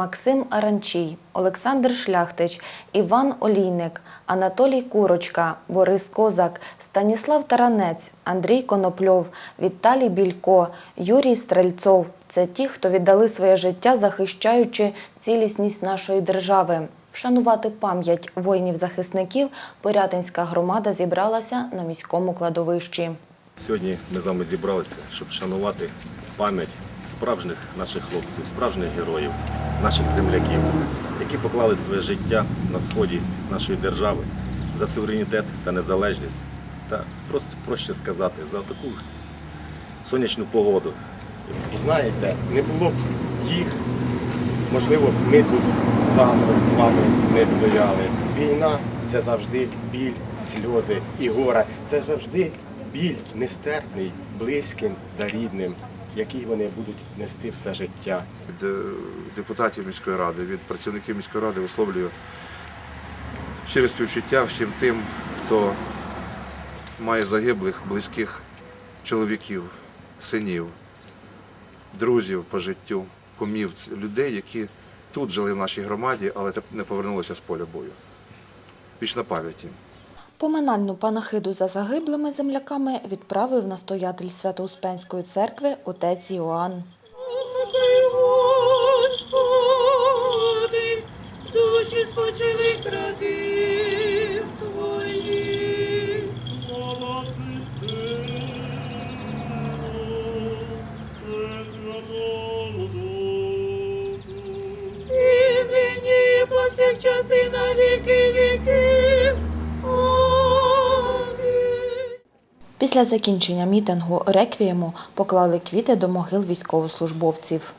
Максим Аранчій, Олександр Шляхтич, Іван Олійник, Анатолій Курочка, Борис Козак, Станіслав Таранець, Андрій Конопльов, Віталій Білько, Юрій Стрельцов це ті, хто віддали своє життя, захищаючи цілісність нашої держави. Вшанувати пам'ять воїнів-захисників Порятинська громада зібралася на міському кладовищі. Сьогодні ми з вами зібралися, щоб шанувати пам'ять справжніх наших хлопців, справжніх героїв, наших земляків, які поклали своє життя на сході нашої держави за суверенітет та незалежність. Та просто проще сказати, за таку сонячну погоду. Знаєте, не було б їх, можливо, ми тут зараз з вами не стояли. Війна це завжди біль, сльози і горе. Це завжди біль нестерпний, близьким та рідним, який вони будуть нести все життя. від е, депутатів міської ради, від працівників міської ради висловлюю щире співчуття всім тим, хто має загиблих, близьких чоловіків, синів, друзів по життю, кумів, людей, які тут жили в нашій громаді, але не повернулися з поля бою. Вічна пам'ять їм. Поминальну панахиду за загиблими земляками відправив настоятель Свято-Успенської церкви отець Іоанн. Господи, душі спочили крабів Твоїх. І нині, і повсякчас, і на Після закінчення мітингу реквієму поклали квіти до могил військовослужбовців.